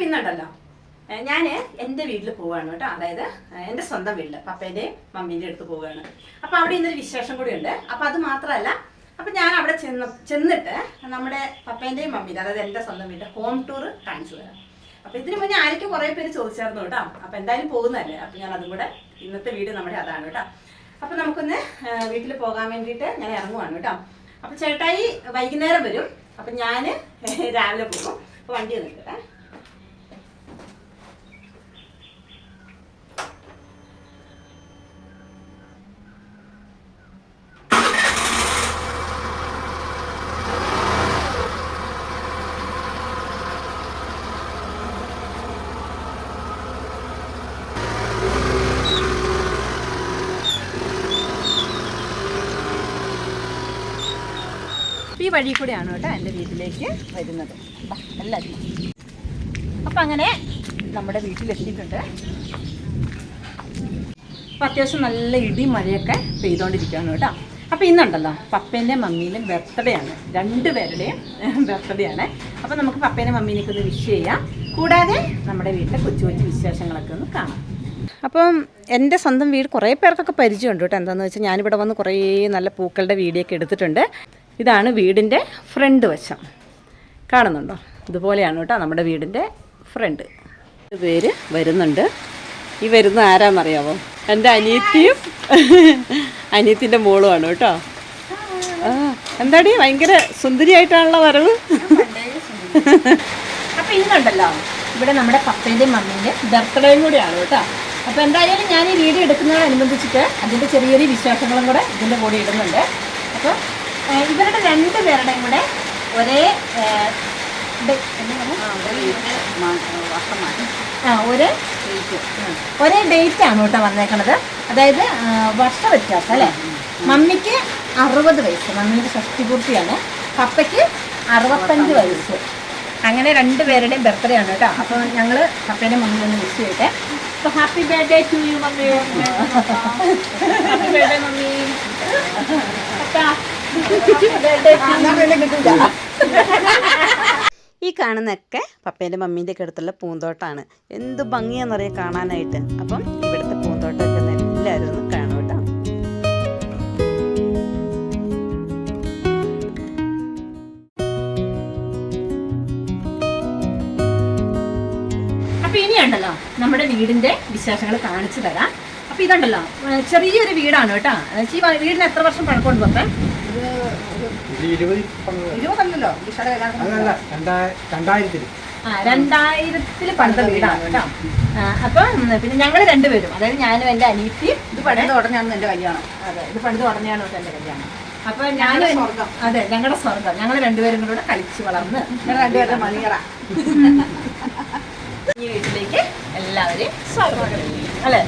അപ്പൊ ഇന്നുണ്ടല്ലോ ഞാൻ എന്റെ വീട്ടിൽ പോവുകയാണ് കേട്ടോ. അതായത് എന്റെ സ്വന്തം വീട്ടിൽ പപ്പേന്റെയും മമ്മീന്റെ അടുത്ത് പോവുകയാണ് അപ്പൊ അവിടെ ഇന്നൊരു വിശേഷം കൂടി ഉണ്ട്. അപ്പൊ അത് മാത്രമല്ല അപ്പൊ ഞാൻ അവിടെ ചെന്ന് ചെന്നിട്ട് നമ്മുടെ പപ്പേന്റെയും മമ്മീന്റെ അതായത് എന്റെ സ്വന്തം വീട്ടിൽ ഹോം ടൂർ കാണിച്ചു തരാം. അപ്പൊ ഇതിനു മുന്നേ ആരൊക്കെ കുറേ പേര് ചോദിച്ചായിരുന്നു കേട്ടോ. അപ്പൊ എന്തായാലും പോകുന്നതല്ലേ? അപ്പൊ ഞാൻ അതും കൂടെ ഇന്നത്തെ വീട് നമ്മുടെ അതാണ് കേട്ടോ. അപ്പൊ നമുക്കൊന്ന് വീട്ടിൽ പോകാൻ വേണ്ടിയിട്ട് ഞാൻ ഇറങ്ങുവാണ് കേട്ടോ. അപ്പൊ ചേട്ടായി വൈകുന്നേരം വരും. അപ്പൊ ഞാൻ രാവിലെ പോകും. അപ്പൊ വണ്ടി നിൽക്കട്ടെ വഴി കൂടെയാണ് കേട്ടോ എന്റെ വീട്ടിലേക്ക് വരുന്നത്. എല്ലാവരും അപ്പം അങ്ങനെ നമ്മുടെ വീട്ടിലെത്തിയിട്ടുണ്ട്. അപ്പം അത്യാവശ്യം നല്ല ഇടി മഴയൊക്കെ പെയ്തുകൊണ്ടിരിക്കുകയാണ് കേട്ടോ. അപ്പോൾ ഇന്നുണ്ടല്ലോ പപ്പേന്റെയും മമ്മീന്റെയും ബർത്ത്ഡേ ആണ്. രണ്ടുപേരുടെയും ബർത്ത്ഡേ ആണ്. അപ്പോൾ നമുക്ക് പപ്പേനെ മമ്മീനെയൊക്കെ ഒന്ന് വിഷ് ചെയ്യാം. കൂടാതെ നമ്മുടെ വീട്ടിലെ കൊച്ചു കൊച്ചു വിശേഷങ്ങളൊക്കെ ഒന്ന് കാണാം. അപ്പം എന്റെ സ്വന്തം വീട് കുറേ പേർക്കൊക്കെ പരിചയമുണ്ട് കേട്ടോ. എന്താണെന്ന് വെച്ചാൽ ഞാനിവിടെ വന്ന് കുറേ നല്ല പൂക്കളുടെ വീഡിയോ ഒക്കെ എടുത്തിട്ടുണ്ട്. ഇതാണ് വീടിന്റെ ഫ്രണ്ട് വശം. കാണുന്നുണ്ടോ? ഇതുപോലെയാണ് കേട്ടോ നമ്മുടെ വീടിന്റെ ഫ്രണ്ട്. പേര് വരുന്നുണ്ട്. ഈ വരുന്ന ആരാന്നറിയാമോ എന്റെ അനിയത്തിയും അനിയത്തിന്റെ മോളുമാണ് കേട്ടോ. ആ എന്താടി? ഭയങ്കര സുന്ദരിയായിട്ടാണല്ലോ വരവ്. അപ്പൊ ഇന്നുണ്ടല്ലോ ഇവിടെ നമ്മുടെ പപ്പേന്റെയും മമ്മീന്റെ ബർത്ത്ഡേയും കൂടിയാണ് കേട്ടോ. അപ്പൊ എന്തായാലും ഞാൻ ഈ വീഡിയോ എടുക്കുന്നതിനോടനുബന്ധിച്ചിട്ട് ചെറിയ ചെറിയ വിശേഷങ്ങളും കൂടെ ഇതിന്റെ കൂടെ ഇടുന്നുണ്ട്. അപ്പൊ ആ, ഇവരുടെ രണ്ട് പേരുടെയും കൂടെ ഒരേ ആ, ഒരേ ഒരേ ഡേറ്റ് ആണ് കേട്ടോ വന്നേക്കണത്. അതായത് വർഷ വ്യത്യാസം അല്ലേ? മമ്മിക്ക് അറുപത് വയസ്സ്. മമ്മിയുടെ ഷഷ്ടിപൂർത്തിയാണ് പപ്പയ്ക്ക് അറുപത്തഞ്ച് വയസ്സ്. അങ്ങനെ രണ്ട് പേരുടെയും ബർത്ത്ഡേ ആണ് കേട്ടോ. അപ്പോൾ ഞങ്ങൾ പപ്പയുടെ മമ്മി ഒന്ന് വിഷ് ചെയ്യട്ടെ. അപ്പോൾ happy birthday to you mummy. Happy birthday mummy. ഈ കാണുന്നൊക്കെ പപ്പേന്റെ മമ്മീന്റെ ഒക്കെ അടുത്തുള്ള പൂന്തോട്ടമാണ് എന്ത് ഭംഗിയാണെന്നറിയാം കാണാനായിട്ട്? അപ്പം ഇവിടുത്തെ പൂന്തോട്ടമൊക്കെ എല്ലാവരും ഒന്ന് കാണും കേട്ടോ. അപ്പൊ ഇനിയുണ്ടല്ലോ നമ്മുടെ വീടിന്റെ വിശേഷങ്ങൾ കാണിച്ചു തരാം. അപ്പൊ ഇതുണ്ടല്ലോ ചെറിയൊരു വീടാണ് കേട്ടോ. ഈ വീടിന് എത്ര വർഷം പഴക്കമുണ്ട് പപ്പേ? രണ്ടാ- രണ്ടായിരത്തിൽ. ആ രണ്ടായിരത്തിൽ പണിത വീടാണ് കേട്ടോ. അപ്പം പിന്നെ ഞങ്ങൾ രണ്ടുപേരും അതായത് ഞാനും എന്റെ അനിയത്തിയും ഇത് പണിത് ഉടനെയാണ് എന്റെ കല്യാണം. അതെ ഇത് പണിത് ഉടനെയാണ് എന്റെ എന്റെ കല്യാണം. അപ്പൊ ഞാനും സ്വർഗം. അതെ ഞങ്ങളുടെ സ്വർഗം. ഞങ്ങൾ രണ്ടുപേരും കൂടെ കളിച്ചു വളർന്ന് രണ്ടുപേരുടെ മണിയറ. ഈ വീട്ടിലേക്ക് എല്ലാവരെയും സ്വാഗതം. അല്ലേ?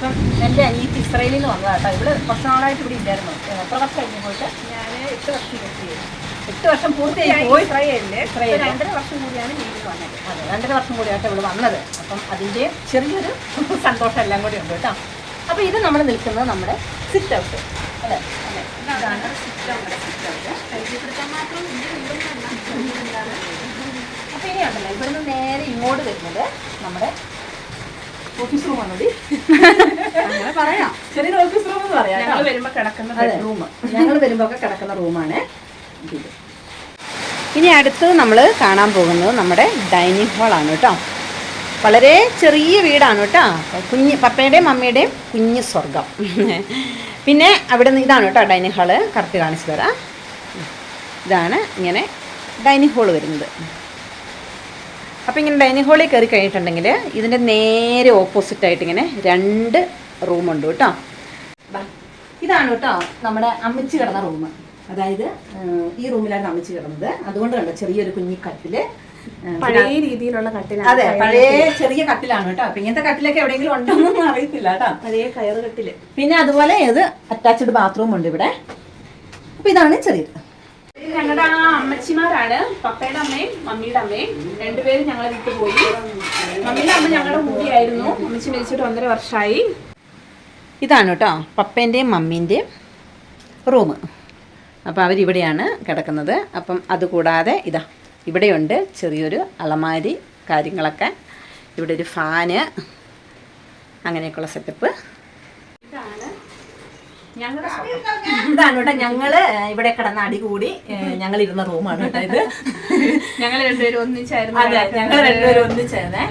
അപ്പം എന്റെ അനിയത്തി ഇസ്രയേലിൽ നിന്ന് വന്നതാ കേട്ടോ. ഇവിടെ കുറച്ച് നാളായിട്ട് ഇവിടെ ഇല്ലായിരുന്നു. എത്ര വർഷം കഴിഞ്ഞ് പോയിട്ട്? ഞാൻ എട്ട് വർഷം കിട്ടി. എട്ട് വർഷം പൂർത്തിയായി പോയി. ഇസ്രയേലിൽ ഇസ്രായേലിൽ. രണ്ടര വർഷം കൂടിയാണ് വീട്ടിൽ വന്നത്. അതെ രണ്ടര വർഷം കൂടിയായിട്ട് ഇവിടെ വന്നത്. അപ്പം അതിന്റെ ചെറിയൊരു സന്തോഷം എല്ലാം കൂടി ഉണ്ട് കേട്ടോ. അപ്പം ഇത് നമ്മൾ നിൽക്കുന്നത് നമ്മുടെ സിറ്റ് ഔട്ട് അല്ലേ? അതെ. ഇതാണ് സിറ്റ് ഔട്ട് പരിചയപ്പെടുത്താൻ മാത്രം വലിയ വീടൊന്നുമല്ല. അപ്പോൾ ഇനി ഉണ്ടല്ലോ ഇവിടുന്ന് നേരെ ഇങ്ങോട്ട് വരുന്നത് നമ്മുടെ ഓഫീസ് റൂമാണ് അങ്ങനെ പറയാം. ചെറിയൊരു ഓഫീസ് റൂം എന്ന് പറയാം ഞങ്ങൾ കേട്ടോ. വരുമ്പോ കിടക്കുന്ന റൂം ഞങ്ങൾ വരുമ്പോൾ ഒക്കെ കിടക്കുന്ന റൂമാണ് ഇനി അടുത്ത് നമ്മൾ കാണാൻ പോകുന്നത് നമ്മുടെ ഡൈനിങ് ആണ് കേട്ടോ. വളരെ ചെറിയ വീടാണ് കേട്ടോ. കുഞ്ഞ് പപ്പയുടെയും മമ്മിയുടെയും കുഞ്ഞ് സ്വർഗം പിന്നെ അവിടെ നിന്ന് ഇതാണ് കേട്ടോ ഡൈനിങ് ഹാൾ. കറക്റ്റ് കാണിച്ചു തരാം. ഇതാണ് ഇങ്ങനെ ഡൈനിങ് ഹാൾ വരുന്നത്. അപ്പോൾ ഇങ്ങനെ ഡൈനിങ് ഹാളിൽ കയറി കഴിഞ്ഞിട്ടുണ്ടെങ്കിൽ ഇതിന്റെ നേരെ ഓപ്പോസിറ്റ് ആയിട്ട് ഇങ്ങനെ രണ്ട് റൂമുണ്ട് കേട്ടോ. ഇതാണ് കേട്ടോ നമ്മുടെ അമ്മച്ചി കിടന്ന റൂം അതായത് ഈ റൂമിലാണ് അമ്മച്ചി കിടന്നത്. അതുകൊണ്ട് കണ്ടോ ചെറിയൊരു കുഞ്ഞി കട്ടിൽ. പഴയ രീതിയിലുള്ള കട്ടിലാണ് അതെ പഴയ ചെറിയ കട്ടിലാണ് കേട്ടോ. അപ്പൊ ഇങ്ങനത്തെ കട്ടിലൊക്കെ എവിടെയെങ്കിലും ഉണ്ടോന്നൊന്നും അറിയത്തില്ല കേട്ടോ. പഴയ കയറ് കട്ടിൽ. പിന്നെ അതുപോലെ ഇത് അറ്റാച്ച്ഡ് ബാത്റൂം ഉണ്ട് ഇവിടെ. അപ്പൊ ഇതാണ് ചെറിയത്. ഞങ്ങളുടെ ആ അമ്മച്ചിമാരാണ്. പപ്പയുടെ അമ്മയും മമ്മിയുടെ അമ്മയും. രണ്ടുപേരും ഞങ്ങളെ വിട്ടു പോയി. മമ്മിയുടെ അമ്മ ഞങ്ങളുടെ കൂടിയായിരുന്നു അമ്മച്ചി മരിച്ചിട്ട് ഒന്നര വർഷമായി ഇതാണ് കേട്ടോ പപ്പേന്റെയും മമ്മീന്റെയും റൂം അപ്പോൾ അവരിവിടെയാണ് കിടക്കുന്നത്. അപ്പം അതുകൂടാതെ ഇതാ ഇവിടെയുണ്ട് ചെറിയൊരു അലമാരി കാര്യങ്ങളൊക്കെ. ഇവിടെ ഒരു ഫാന് അങ്ങനെയൊക്കെയുള്ള സെറ്റപ്പ്. ഇതാണ് ഇതാണ് കേട്ടോ ഞങ്ങൾ ഇവിടെ കിടന്ന അടി കൂടി ഞങ്ങൾ ഇരുന്ന റൂമാണ് കേട്ടോ ഇത്. ഞങ്ങൾ രണ്ടുപേരും ഒന്നിച്ചായിരുന്നു അതെ ഞങ്ങൾ രണ്ടുപേരും ഒന്നിച്ചായിരുന്നേ.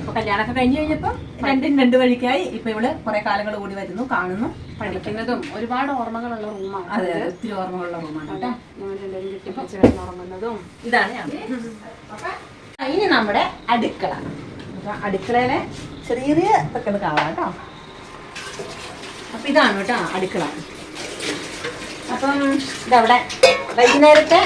ഇപ്പൊ കല്യാണമൊക്കെ കഴിഞ്ഞ് കഴിഞ്ഞപ്പോ രണ്ടും രണ്ട് വഴിക്കായി ഇപ്പൊ ഇവിടെ കുറെ കാലങ്ങൾ കൂടി വരുന്നു കാണുന്നു പഠിക്കുന്നതും ഒരുപാട് ഓർമ്മകളുള്ള റൂമാണ് അതെ ഒത്തിരി ഓർമ്മകളുള്ള റൂമാണ് കേട്ടോ. രണ്ടുപേരും കെട്ടിപ്പിടിച്ച് കിടന്ന് ഉറങ്ങുന്നതും. ഇതാണ് ഇനി നമ്മുടെ അടുക്കള. അടുക്കളയിലെ ചെറിയ ചെറിയ കാണാം കേട്ടോ. അപ്പൊ ഇതാണ് കേട്ടോ അടുക്കള. അപ്പം ഇതവിടെ വൈകുന്നേരത്തെ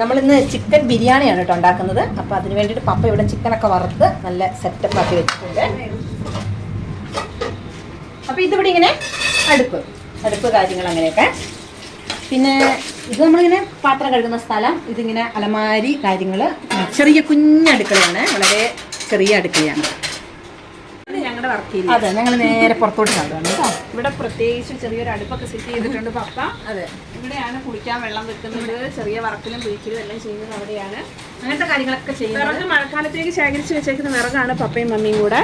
നമ്മളിന്ന് ചിക്കൻ ബിരിയാണിയാണ് കേട്ടോ ഉണ്ടാക്കുന്നത്. അപ്പോൾ അതിന് വേണ്ടിയിട്ട് പപ്പ ഇവിടെ ചിക്കനൊക്കെ വറുത്ത് നല്ല സെറ്റപ്പ് ആക്കി വെച്ചിട്ടുണ്ട്. അപ്പോൾ ഇതിവിടെ ഇങ്ങനെ അടുപ്പ് അടുപ്പ് കാര്യങ്ങൾ അങ്ങനെയൊക്കെ. പിന്നെ ഇത് നമ്മളിങ്ങനെ പാത്രം കഴുകുന്ന സ്ഥലം. ഇതിങ്ങനെ അലമാരി കാര്യങ്ങൾ ചെറിയ കുഞ്ഞടുക്കളയാണ്. വളരെ ചെറിയ അടുക്കളയാണ്. ഞങ്ങളുടെ വർക്ക് ഏരിയ അതെ ഞങ്ങൾ നേരെ പുറത്തോട്ട് കേട്ടോ. ഇവിടെ പ്രത്യേകിച്ച് ചെറിയൊരു അടുപ്പൊക്കെ സെറ്റ് ചെയ്തിട്ടുണ്ട് പപ്പ. അതെ. ഇവിടെയാണ് കുളിക്കാൻ വെള്ളം വെക്കുന്നത്. ചെറിയ വർക്കിലും ബീച്ചിലും എല്ലാം ചെയ്യുന്നത് അവിടെയാണ്. അങ്ങനത്തെ കാര്യങ്ങളൊക്കെ ചെയ്യുന്നത്. വിറക് മഴക്കാലത്തേക്ക് ശേഖരിച്ച് വെച്ചേക്കുന്ന വിറകാണ് പപ്പയും മമ്മിയും കൂടെ.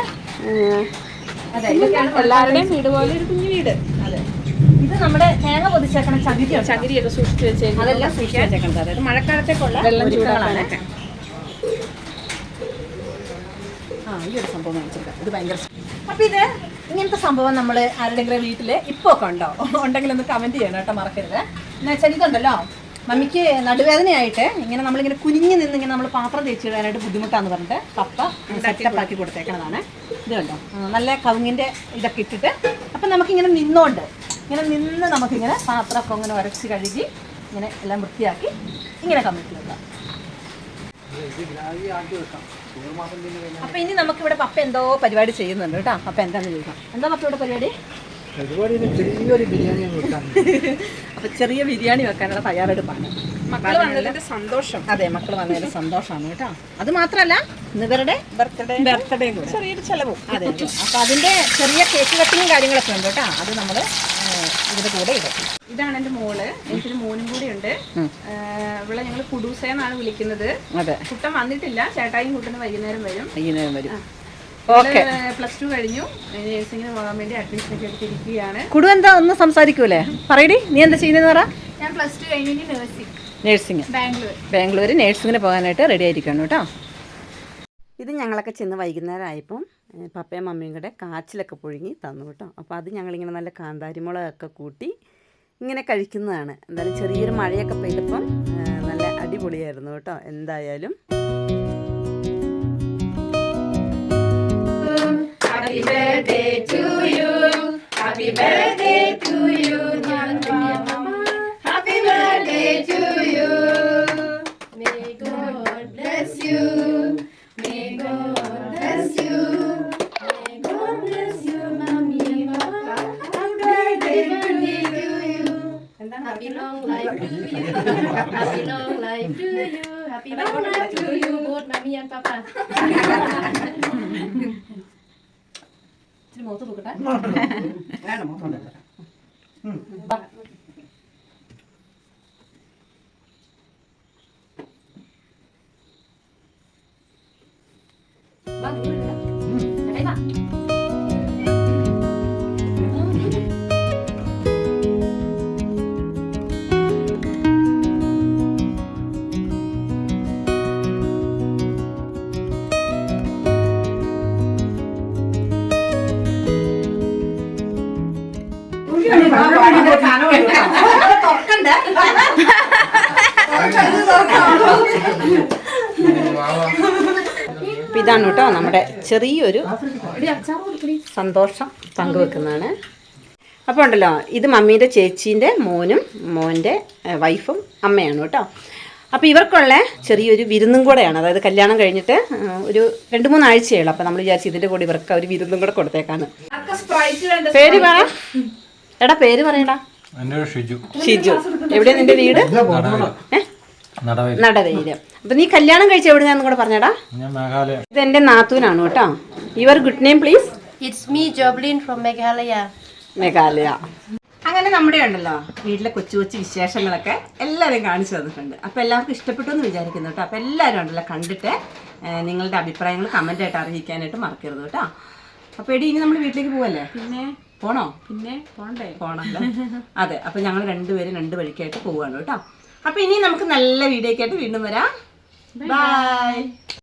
അതെ എല്ലാവരുടെയും വീട് പോലെ ഒരു കുഞ്ഞു വീട്. അതെ. ഇത് നമ്മുടെ തേങ്ങ പൊതിച്ചേക്കണ ചകിരിയാണ് ചകിരിയൊക്കെ സൂക്ഷിച്ചു അതെല്ലാം സൂക്ഷിച്ച് വെച്ചേക്കുന്നത് അതായത് മഴക്കാലത്തേക്കുള്ള വെള്ളം ആ ഈ ഒരു സംഭവം ഇത് ഭയങ്കര അപ്പൊ ഇത് ഇങ്ങനത്തെ സംഭവം നമ്മൾ ആരുടെങ്കിലും വീട്ടിൽ ഇപ്പൊ ഒക്കെ ഉണ്ടോ? ഉണ്ടെങ്കിൽ ഒന്ന് കമന്റ് ചെയ്യണം കേട്ടോ മറക്കരുത്. എന്നാ വെച്ചാൽ ഇതുണ്ടല്ലോ മമ്മിക്ക് നടുവേദനയായിട്ട് ഇങ്ങനെ നമ്മളിങ്ങനെ കുനിഞ്ഞ് നിന്ന് ഇങ്ങനെ നമ്മൾ പാത്രം തേച്ച് ഇടാനായിട്ട് ബുദ്ധിമുട്ടാന്ന് പറഞ്ഞിട്ട് പപ്പ സെറ്റപ്പ് ആക്കി കൊടുത്തേക്കണതാണ്. ഇത് കണ്ടോ? നല്ല കവുങ്ങിന്റെ ഇതൊക്കെ ഇട്ടിട്ട് അപ്പം നമുക്കിങ്ങനെ നിന്നോണ്ട് ഇങ്ങനെ നിന്ന് നമുക്കിങ്ങനെ പാത്രമൊക്കെ ഇങ്ങനെ ഉരച്ച് കഴുകി ഇങ്ങനെ എല്ലാം വൃത്തിയാക്കി ഇങ്ങനെ കമ്മിറ്റി വെക്കാം ഇത് ഗ്രാവി ആക്കി വെക്കാം ചോറ് മാത്രം പിന്നെ കഴിഞ്ഞാൽ അപ്പൊ ഇനി നമുക്ക് ഇവിടെ പപ്പ എന്തോ പരിപാടി ചെയ്യുന്നുണ്ട് കേട്ടോ. അപ്പൊ എന്താന്ന് ചോദിക്കാം. എന്താ പപ്പ ഇവിടെ പരിപാടി? പരിപാടി ചെറിയൊരു ബിരിയാണി അപ്പൊ ചെറിയ ബിരിയാണി വെക്കാനുള്ള തയ്യാറെടുപ്പാണ്. മക്കൾ വന്നതിന്റെ സന്തോഷം. അതെ മക്കൾ വന്നതിന്റെ സന്തോഷമാണ് കേട്ടോ. അത് മാത്രല്ല ഇന്ന് ഇവരുടെ ബർത്ത്ഡേ. ബർത്ത്ഡേ ചെറിയൊരു ചെലവും. അതെ. അപ്പൊ അതിന്റെ ചെറിയ കേക്ക് കട്ടിങ്ങും കാര്യങ്ങളൊക്കെ ഉണ്ട് കേട്ടോ. അത് നമ്മൾ ഇതിന്റെ കൂടെ ഇടും. ഇതാണ് എന്റെ മോൾ. എനിക്കൊരു മോനും കൂടി ഉണ്ട്. ഇവിടെ ഞങ്ങൾ കുടൂസ എന്നാണ് വിളിക്കുന്നത്. കുട്ടൻ വന്നിട്ടില്ല. ചേട്ടായും കുട്ടന് വൈകുന്നേരം വരും. വൈകുന്നേരം വരും. പ്ലസ് ടു കഴിഞ്ഞു. നേഴ്സിങ്ങിന് പോകാൻ വേണ്ടി അഡ്മിഷൻ ഒക്കെ എടുത്തിരിക്കുകയാണ്. കുടു എന്താ ഒന്ന് സംസാരിക്കൂലേ? പറയടി. നീ എന്താ ചെയ്യുന്നത് പറ. ഞാൻ പ്ലസ് ടു കഴിഞ്ഞു നഴ്സിംഗ് നേഴ്സിംഗ്. ബാംഗ്ലൂർ. ബാംഗ്ലൂർ നേഴ്സിങ്ങിന് പോകാനായിട്ട് റെഡി ആയിരിക്കണം കേട്ടോ. ഇത് ഞങ്ങളൊക്കെ ചെന്ന് വൈകുന്നേരം ആയപ്പം പപ്പയും മമ്മിയും കൂടെ കാച്ചിലൊക്കെ പുഴുങ്ങി തന്നു കേട്ടോ. അപ്പോൾ അത് ഞങ്ങളിങ്ങനെ നല്ല കാന്താരിമുളകൊക്കെ കൂട്ടി ഇങ്ങനെ കഴിക്കുന്നതാണ്. എന്തായാലും ചെറിയൊരു മഴയൊക്കെ പെയ്തപ്പം നല്ല അടിപൊളിയായിരുന്നു കേട്ടോ എന്തായാലും. Happy happy long life to you happy long life to you happy long life to you good mommy and papa นょっともうちょっとくらい何だもうそんなバカ അപ്പൊ ഇതാണ് കേട്ടോ നമ്മുടെ ചെറിയൊരു സന്തോഷം പങ്കുവെക്കുന്നതാണ്. അപ്പോൾ ഉണ്ടല്ലോ ഇത് മമ്മീന്റെ ചേച്ചീന്റെ മോനും മോന്റെ വൈഫും അമ്മയാണ് കേട്ടോ. അപ്പോൾ ഇവർക്കുള്ള ചെറിയൊരു വിരുന്നും കൂടെയാണ്. അതായത് കല്യാണം കഴിഞ്ഞിട്ട് ഒരു രണ്ട് മൂന്ന് ഉള്ളൂ. അപ്പോൾ നമ്മൾ വിചാരിച്ചു ഇതിന്റെ കൂടെ ഇവർക്ക് ഒരു വിരുന്നും കൂടെ കൊടുത്തേക്കാണ് സ്പ്രൈറ്റ് വേണ്ട പേര് പറ. എടാ പേര് പറയടാ. ഷിജു. ഷിജു. എവിടെ നിന്റെ വീട്? നടവയിൽ. അപ്പൊ നീ കല്യാണം കഴിച്ച എവിടെയാന്ന് കൂടെ പറഞ്ഞടാ? ഇത് എന്റെ നാത്തൂനാണ് കേട്ടോ. Your good name please it's me Joblin from Meghalaya Meghalaya. അങ്ങനെ നമ്മുടെ ഉണ്ടല്ലോ വീട്ടിലെ കൊച്ചു കൊച്ചു വിശേഷങ്ങളൊക്കെ എല്ലാവരും കാണിച്ചു തന്നിട്ടുണ്ട്. അപ്പോൾ എല്ലാവർക്കും ഇഷ്ടപ്പെട്ടു എന്ന് വിചാരിക്കുന്നു കേട്ടോ. അപ്പൊ എല്ലാവരും ഉണ്ടല്ലോ കണ്ടിട്ട് നിങ്ങളുടെ അഭിപ്രായങ്ങൾ കമന്റ് ആയിട്ട് അറിയിക്കാനായിട്ട് മറക്കരുത് കേട്ടോ. അപ്പോൾ എടി ഇനി നമ്മൾ വീട്ടിലേക്ക് പോവല്ലേ? പിന്നെ പോണോ? പിന്നെ പോണ്ടേ. പോണല്ലോ. അതെ അപ്പൊ ഞങ്ങൾ രണ്ടുപേരും രണ്ട് വഴിക്കായിട്ട് പോവാണ് കേട്ടോ. അപ്പൊ ഇനി നമുക്ക് നല്ല വീഡിയോ ഒക്കെ ആയിട്ട് വീണ്ടും വരാം. ബൈ